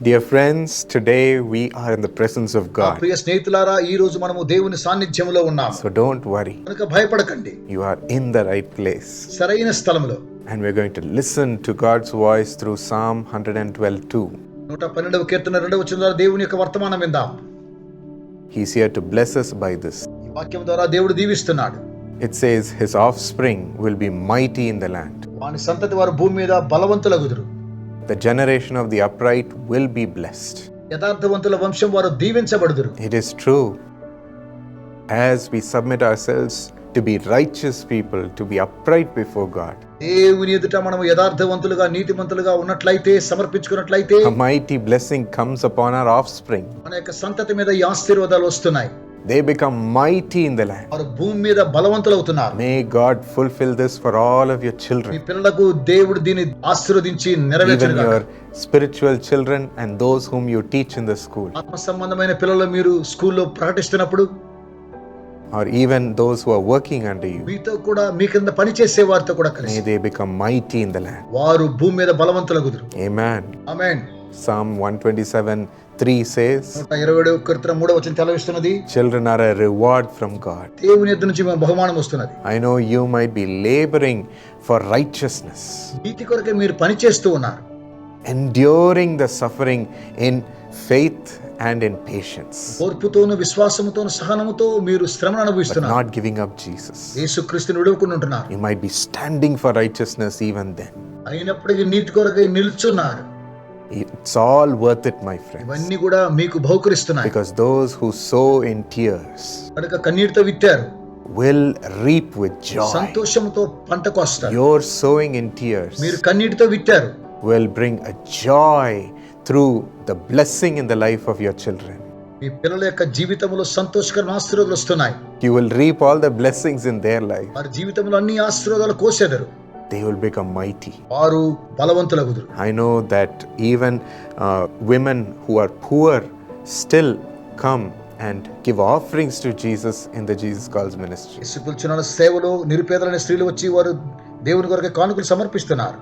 Dear friends, today we are in the presence of ఆ God. ప్రియ స్నేహితులారా ఈ రోజు మనము దేవుని సాన్నిధ్యంలో ఉన్నాము So don't worry, కనుక భయపడకండి you are in the right place. సరైన స్థలంలో And we're going to listen to God's voice through Psalm 112 2. నూట పన్నెండవ కీర్తన రెండవ వచ్చిన ద్వారా దేవుని యొక్క వర్తమానం విందాం He's here to bless us by this. ఈ వాక్యం ద్వారా దేవుడు దీవిస్తున్నాడు It says, His offspring will be mighty in the land. వాని సంతతి వారు భూమి మీద బలవంతులగుదురు The generation of the upright will be blessed. యథార్థవంతుల వంశం వారు దీవించబడుదురు It is true. As we submit ourselves to be righteous people, to be upright before God, దేవుని ఎదుట మనము యథార్థవంతులుగా నీతిమంతులుగా ఉన్నట్లయితే సమర్పించుకున్నట్లయితే a mighty blessing comes upon our offspring. మన యొక్క సంతతి మీద ఈ ఆశీర్వాదాలు వస్తున్నాయి They become mighty in the land. వారు భూమి మీద బలవంతులవుతున్నారు May God fulfill this for all of your me children, పిల్లలకు దేవుడు దీన్ని ఆశీర్వదించి even నెరవేర్చను your spiritual children and those whom you teach in the school, ఆత్మ సంబంధమైన పిల్లలు మీరు స్కూల్లో ప్రకటిస్తున్నప్పుడు or even those who are working under you. మీతో కూడా మీ కింద పనిచేసే వారితో కూడా May కలిసి they become mighty in the land. వారు భూమి మీద బలవంతులగుదురు Amen. ఆమేన్ Psalm 127 3 says, నూట ఇరవై ఏడు కీర్తన మూడవ వచ్చిన తెలవిస్తున్నది Children are a reward from God. దేవుని ఎద్దు నుంచి మేము బహుమానం వస్తున్నది I know you might be laboring for righteousness, నీతి కొరకే మీరు పని చేస్తూ ఉన్నారు enduring the suffering in faith and in patience, ఓర్పుతోను విశ్వాసముతోను సహనముతో మీరు శ్రమను but అనుభవిస్తున్నారు not giving up Jesus. యేసుక్రీస్తుని విడవకుండా ఉంటున్నారు You might be standing for righteousness even then. అయినప్పటికీ నీతి కొరకై నిల్చున్నారు It's all worth it, my friends, ఇవన్నీ కూడా మీకు బహుకరిస్తున్నాయి because those who sow in tears కనుక కన్నీటితో విత్తారు will reap with joy. సంతోషంతో పంట కోస్తారు Your sowing in tears మీరు కన్నీటితో విత్తారు will bring a joy through the blessing in the life of your children. మీ పిల్లల యొక్క జీవితంలో సంతోషకరమైన ఆశీర్వాదాలు వస్తున్నాయి You will reap all the blessings in their life. వారి జీవితంలో అన్ని ఆశీర్వాదాలు కోసెదరు They will become mighty. వారు బలవంతులగుదురు I know that even uh, women who are poor still come and give offerings to Jesus in the Jesus Calls ministry. యేసుకృష్ణ సేవలో నిరుపేదలైన స్త్రీలు వచ్చి వారు దేవుని కొరకు కానుకలు సమర్పిస్తున్నారు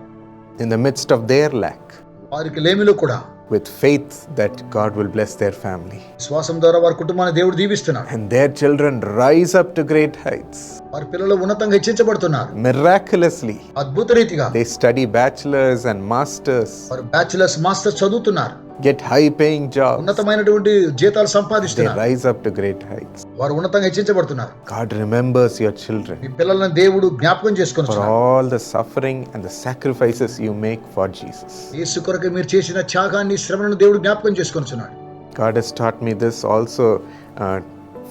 In the midst of their lack, వారికి లేమిలో కూడా with faith that God will bless their family. విశ్వాసం ద్వారా వారి కుటుంబాన్ని దేవుడు దీవిస్తున్నాడు And their children rise up to great heights. వారి పిల్లలు ఉన్నతంగా హెచ్చించబడుతున్నారు Miraculously, అద్భుత రీతిగా they study bachelors and masters, వారు బ్యాచులర్స్ మాస్టర్స్ చదువుతున్నారు get high paying jobs. ఉన్నతమైనటువంటి జీతాలు They సంపాదిస్తున్నారు rise up to great heights. వారు ఉన్నతంగా హెచ్చించబడుతున్నారు. గాడ్ రిమెంబర్స్ యువర్ చిల్డ్రన్ మీ పిల్లలను దేవుడు జ్ఞాపకం చేసుకొని for all the suffering and the sacrifices you make for Jesus యేసు కొరకు మీరు చేసిన త్యాగాన్ని శ్రమను దేవుడు జ్ఞాపకం చేసుకొనిచున్నాడు God has taught me this also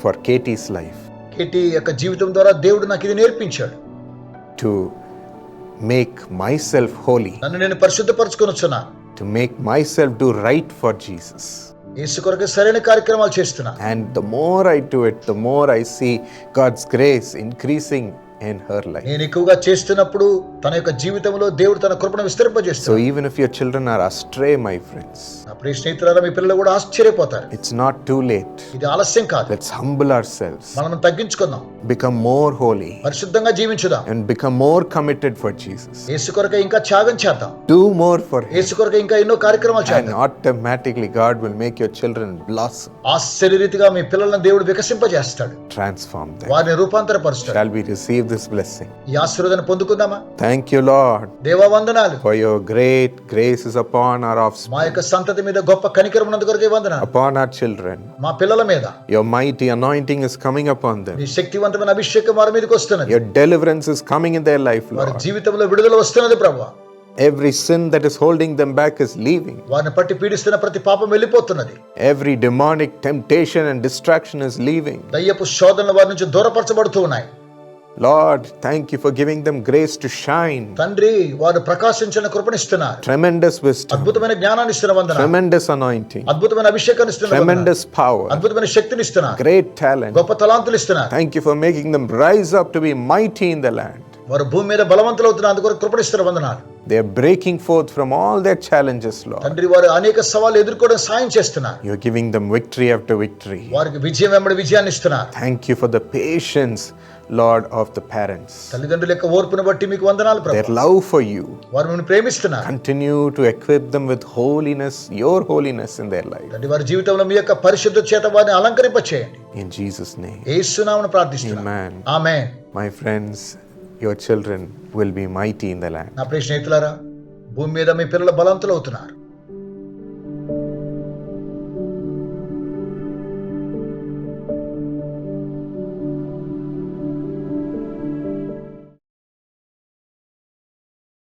for Katie's life Katie యొక్క జీవితం ద్వారా దేవుడు నాకు ఇది నేర్పించాడు. To make myself holy నన్ను నేను పరిశుద్ధపరచుకొనొచ్చున్నా to make myself do right for Jesus యేసు కొరకు సరైన కార్యక్రమాలు చేస్తున్నా. And the more I do it the more I see God's grace increasing in her life. నేను ఎక్కువగా చేస్తున్నప్పుడు తన యొక్క జీవితంలో దేవుడు తన కృపను So విస్తరింపజేస్తాడు even if your children are astray, my friends, నా ప్రియ స్నేహితులారా మీ పిల్లలు కూడా ఆశ్చర్యపోతారు it's not too late. ఇది ఆలస్యం కాదు Let's humble ourselves, మనం తగ్గించుకుందాం become more holy, పరిశుద్ధంగా జీవించుదాం and become more committed for Jesus. యేసు కొరకు ఇంకా త్యాగం చేద్దాం Do more for Him, యేసు కొరకు ఇంకా ఎన్నో కార్యక్రమాలు and చేద్దాం automatically God will make your children blossom, ఆశ్చర్యరీతిగా మీ పిల్లలను దేవుడు వికసింపజేస్తాడు transform them. వారిని రూపాంతరపరుస్తాడు Shall we receive this blessing? ఈ ఆశీర్వాదాన్ని పొందుకుందామా Thank you, Lord, దేవా వందనాలు for your great grace is upon our offspring, మా యొక్క సంతతి మీద గొప్ప కనికరం ఉన్నందు కొరకే వందనాలు upon our children. మా పిల్లల మీద Your mighty anointing is coming upon them. నీ శక్తివంతమైన అభిషేకం వారి మీదకి వస్తున్నది Your deliverance is coming in their life, వారి Lord. జీవితంలో విడుదల వస్తున్నది ప్రభు Every sin that is holding them back is leaving. వారిని పట్టి పీడిస్తున్న ప్రతి పాపం వెళ్ళిపోతున్నది Every demonic temptation and distraction is leaving. దయ్యపు శోధనలు వారి నుంచి దూరపరచబడుతూ ఉన్నాయి Lord, thank you for giving them grace to shine. తండ్రి వారు ప్రకాశించిన కృపణిస్తున్నారు Tremendous wisdom, అద్భుతమైన జ్ఞానాన్ని ఇస్తున్న వందన tremendous anointing, అద్భుతమైన అభిషేకాన్ని ఇస్తున్న వందనాలు. tremendous power, అద్భుతమైన శక్తిని ఇస్తున్నారు great talent. గొప్ప తలాంతులు ఇస్తున్నారు Thank you for making them rise up to be mighty in the land. వారు భూమి మీద బలవంతులు అవుతున్నారు అందుకొరకు కృపణిస్తున్న వందనాలు They are breaking forth from all their challenges, Lord. తండ్రి వారు అనేక సవాళ్ళు ఎదుర్కోవడం సాయం చేస్తున్నారు You're giving them victory after victory. వారికి విజయం వెంబడి విజయాన్ని ఇస్తున్నారు Thank you for the patience Lord, of the parents. తల్లిదండ్రుల యొక్క ఓర్పును బట్టి మీకు వందనాలు ప్రభు Their love for you. వారు మిమ్మల్ని ప్రేమిస్తున్నారు Continue to equip them with holiness, your holiness in their life. తండ్రి వారి జీవితంలో మీ యొక్క పరిశుద్ధ చేత వారిని అలంకరింప చేయండి In Jesus' name. ఏసునామను ప్రార్థిస్తున్నాను Amen. ఆమె My friends, your children will be mighty in the land. నా ప్రియ స్నేహితులారా భూమి మీద మీ పిల్లల బలవంతులు అవుతున్నారు